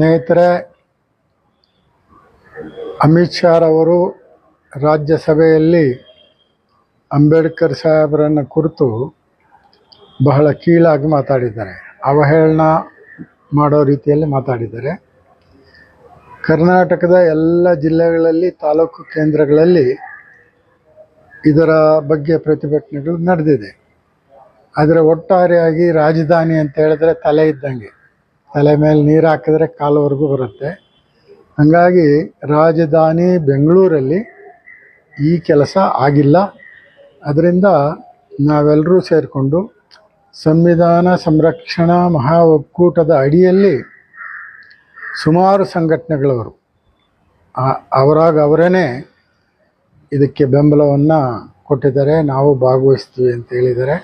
ಸ್ನೇಹಿತರೆ, ಅಮಿತ್ ಶಾರವರು ರಾಜ್ಯಸಭೆಯಲ್ಲಿ ಅಂಬೇಡ್ಕರ್ ಸಾಹೇಬರನ್ನು ಕುರಿತು ಬಹಳ ಕೀಳಾಗಿ ಮಾತಾಡಿದ್ದಾರೆ. ಅವಹೇಳನ ಮಾಡೋ ರೀತಿಯಲ್ಲಿ ಮಾತಾಡಿದ್ದಾರೆ. ಕರ್ನಾಟಕದ ಎಲ್ಲ ಜಿಲ್ಲೆಗಳಲ್ಲಿ, ತಾಲೂಕು ಕೇಂದ್ರಗಳಲ್ಲಿ ಇದರ ಬಗ್ಗೆ ಪ್ರತಿಭಟನೆಗಳು ನಡೆದಿದೆ. ಆದರೆ ಒಟ್ಟಾರೆಯಾಗಿ ರಾಜಧಾನಿ ಅಂತ ಹೇಳಿದ್ರೆ ತಲೆ ಇದ್ದಂಗೆ. ತಲೆ ಮೇಲೆ ನೀರು ಹಾಕಿದ್ರೆ ಕಾಲವರೆಗೂ ಬರುತ್ತೆ. ಹಾಗಾಗಿ ರಾಜಧಾನಿ ಬೆಂಗಳೂರಲ್ಲಿ ಈ ಕೆಲಸ ಆಗಿಲ್ಲ. ಅದರಿಂದ ನಾವೆಲ್ಲರೂ ಸೇರಿಕೊಂಡು ಸಂವಿಧಾನ ಸಂರಕ್ಷಣಾ ಮಹಾ ಒಕ್ಕೂಟದ ಅಡಿಯಲ್ಲಿ ಸುಮಾರು ಸಂಘಟನೆಗಳವರು ಅವರಾಗ ಅವರೇ ಇದಕ್ಕೆ ಬೆಂಬಲವನ್ನು ಕೊಟ್ಟಿದ್ದಾರೆ. ನಾವು ಭಾಗವಹಿಸ್ತೀವಿ ಅಂತ ಹೇಳಿದ್ದಾರೆ.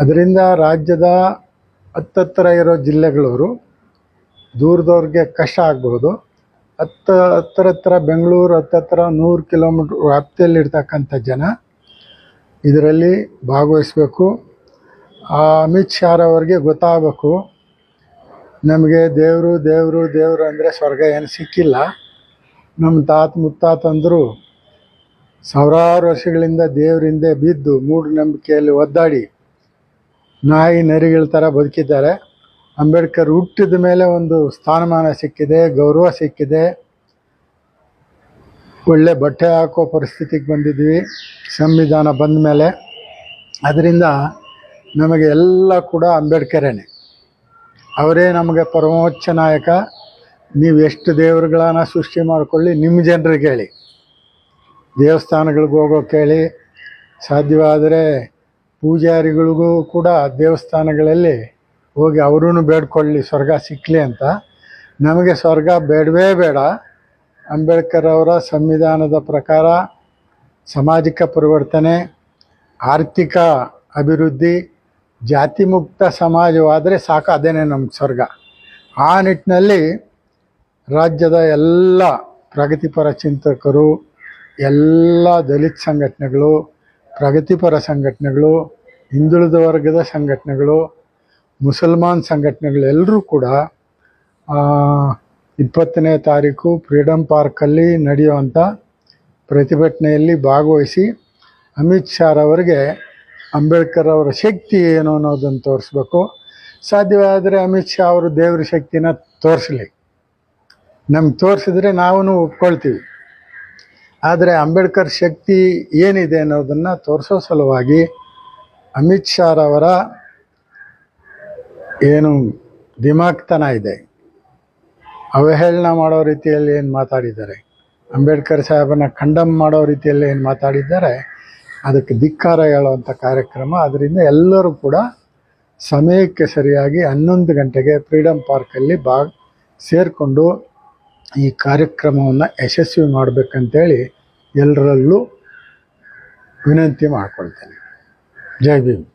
ಅದರಿಂದ ರಾಜ್ಯದ ಹತ್ತತ್ರ ಇರೋ ಜಿಲ್ಲೆಗಳವರು ದೂರದವ್ರಿಗೆ ಕಷ್ಟ ಆಗ್ಬೋದು ಹತ್ತ ಹತ್ರ ಬೆಂಗಳೂರು, ಹತ್ತತ್ರ ನೂರು ಕಿಲೋಮೀಟ್ರ್ ವ್ಯಾಪ್ತಿಯಲ್ಲಿರ್ತಕ್ಕಂಥ ಜನ ಇದರಲ್ಲಿ ಭಾಗವಹಿಸಬೇಕು. ಆ ಅಮಿತ್ ಶಾರವ್ರಿಗೆ ಗೊತ್ತಾಗಬೇಕು. ನಮಗೆ ದೇವರು ದೇವರು ದೇವರು ಅಂದರೆ ಸ್ವರ್ಗ ಏನು ಸಿಕ್ಕಿಲ್ಲ. ನಮ್ಮ ತಾತ ಮುತ್ತಾತಂದರು ಸಾವಿರಾರು ವರ್ಷಗಳಿಂದ ದೇವರಿಂದ ಬಿದ್ದು ಮೂಢನಂಬಿಕೆಯಲ್ಲಿ ಒದ್ದಾಡಿ ನಾಯಿ ನರಿಗಳ ಥರ ಬದುಕಿದ್ದಾರೆ. ಅಂಬೇಡ್ಕರ್ ಹುಟ್ಟಿದ ಮೇಲೆ ಒಂದು ಸ್ಥಾನಮಾನ ಸಿಕ್ಕಿದೆ, ಗೌರವ ಸಿಕ್ಕಿದೆ. ಒಳ್ಳೆ ಬಟ್ಟೆ ಹಾಕೋ ಪರಿಸ್ಥಿತಿಗೆ ಬಂದಿದ್ವಿ, ಸಂವಿಧಾನ ಬಂದ ಮೇಲೆ. ಅದರಿಂದ ನಮಗೆ ಎಲ್ಲ ಕೂಡ ಅಂಬೇಡ್ಕರೇನೆ. ಅವರೇ ನಮಗೆ ಪರಮೋಚ್ಚ ನಾಯಕ. ನೀವು ಎಷ್ಟು ದೇವರುಗಳನ್ನ ಸೃಷ್ಟಿ ಮಾಡಿಕೊಳ್ಳಿ ನಿಮ್ಮ ಜನರಿಗೆ ಹೇಳಿ. ದೇವಸ್ಥಾನಗಳಿಗೆ ಹೋಗೋಕೆ ಹೇಳಿ. ಸಾಧ್ಯವಾದರೆ ಪೂಜಾರಿಗಳಿಗೂ ಕೂಡ ದೇವಸ್ಥಾನಗಳಲ್ಲಿ ಹೋಗಿ ಅವರೂ ಬೇಡ್ಕೊಳ್ಳಿ, ಸ್ವರ್ಗ ಸಿಕ್ಕಲಿ ಅಂತ. ನಮಗೆ ಸ್ವರ್ಗ ಬೇಡವೇ ಬೇಡ. ಅಂಬೇಡ್ಕರ್ ಅವರ ಸಂವಿಧಾನದ ಪ್ರಕಾರ ಸಾಮಾಜಿಕ ಪರಿವರ್ತನೆ, ಆರ್ಥಿಕ ಅಭಿವೃದ್ಧಿ ಜಾತಿ ಮುಕ್ತ ಸಮಾಜವಾದರೆ ಸಾಕು, ಅದೇನೇ ನಮ್ಗೆ ಸ್ವರ್ಗ. ಆ ನಿಟ್ಟಿನಲ್ಲಿ ರಾಜ್ಯದ ಎಲ್ಲ ಪ್ರಗತಿಪರ ಚಿಂತಕರು, ಎಲ್ಲ ದಲಿತ ಸಂಘಟನೆಗಳು ಪ್ರಗತಿಪರ ಸಂಘಟನೆಗಳು, ಹಿಂದುಳಿದ ವರ್ಗದ ಸಂಘಟನೆಗಳು, ಮುಸಲ್ಮಾನ್ ಸಂಘಟನೆಗಳು ಎಲ್ಲರೂ ಕೂಡ ಇಪ್ಪತ್ತನೇ ತಾರೀಕು ಫ್ರೀಡಮ್ ಪಾರ್ಕಲ್ಲಿ ನಡೆಯುವಂಥ ಪ್ರತಿಭಟನೆಯಲ್ಲಿ ಭಾಗವಹಿಸಿ ಅಮಿತ್ ಶಾ ಶಾರವರಿಗೆ ಅಂಬೇಡ್ಕರ್ ಅವರ ಶಕ್ತಿ ಏನು ಅನ್ನೋದನ್ನು ತೋರಿಸ್ಬೇಕು. ಸಾಧ್ಯವಾದರೆ ಅಮಿತ್ ಶಾ ಅವರು ದೇವ್ರ ಶಕ್ತಿನ ತೋರಿಸಲಿ. ನಮ್ಗೆ ತೋರಿಸಿದ್ರೆ ನಾವು ಒಪ್ಕೊಳ್ತೀವಿ. ಆದರೆ ಅಂಬೇಡ್ಕರ್ ಶಕ್ತಿ ಏನಿದೆ ಅನ್ನೋದನ್ನು ತೋರಿಸೋ ಸಲುವಾಗಿ ಅಮಿತ್ ಶಾರವರ ಏನು ದಿಮಾಕ್ತನ ಇದೆ. ಅವಹೇಳನ ಮಾಡೋ ರೀತಿಯಲ್ಲಿ ಏನು ಮಾತಾಡಿದ್ದಾರೆ? ಅಂಬೇಡ್ಕರ್ ಸಾಹೇಬನ ಖಂಡಮ್ ಮಾಡೋ ರೀತಿಯಲ್ಲಿ ಏನು ಮಾತಾಡಿದ್ದಾರೆ? ಅದಕ್ಕೆ ಧಿಕ್ಕಾರ ಹೇಳುವಂಥ ಕಾರ್ಯಕ್ರಮ. ಅದರಿಂದ ಎಲ್ಲರೂ ಕೂಡ ಸಮಯಕ್ಕೆ ಸರಿಯಾಗಿ ಹನ್ನೊಂದು ಗಂಟೆಗೆ ಫ್ರೀಡಮ್ ಪಾರ್ಕಲ್ಲಿ ಬಾ ಸೇರಿಕೊಂಡು ಈ ಕಾರ್ಯಕ್ರಮವನ್ನು ಯಶಸ್ವಿ ಮಾಡಬೇಕಂತೇಳಿ ಎಲ್ಲರಲ್ಲೂ ವಿನಂತಿ ಮಾಡ್ಕೊಳ್ತೇನೆ. ಜೈ ಭೀಮ್.